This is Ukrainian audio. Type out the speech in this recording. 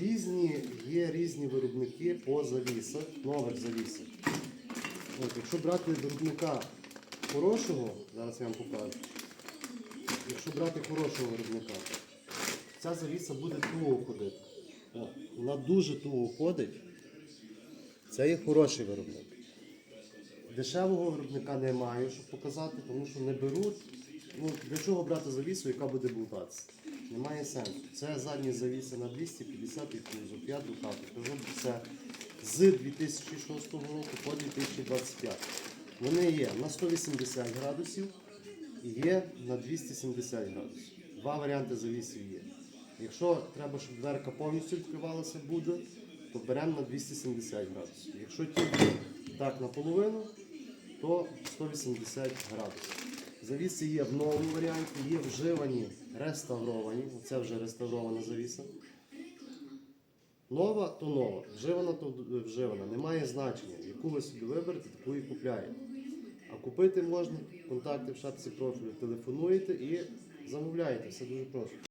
різні, є різні виробники по завісах, нових завісах. От, якщо брати виробника хорошого, зараз я вам покажу. Якщо брати хорошого виробника, ця завіса буде туго ходити. О, Вона дуже туго ходить. Це є хороший виробник. Дешевого виробника немає, щоб показати, тому що не беруть. Ну, для чого брати завісу, яка буде болтатися? Немає сенсу. Це задні завіси на 250 і плюс. Я духати. Кажу це з 2006 року по 2025. Вони є на 180 градусів і є на 270 градусів. Два варіанти завісів є. Якщо треба, щоб дверка повністю відкривалася буде, то беремо на 270 градусів. Якщо тільки так наполовину, то 180 градусів. Завіси є в новому варіанті, є вживані, реставровані. Це вже реставрована завіса. Нова то нова, вживана то вживана. Немає значення. Яку ви собі виберете, таку і купляєте. А купити можна, контакти в шапці профілю, телефонуєте і замовляєте. Все дуже просто.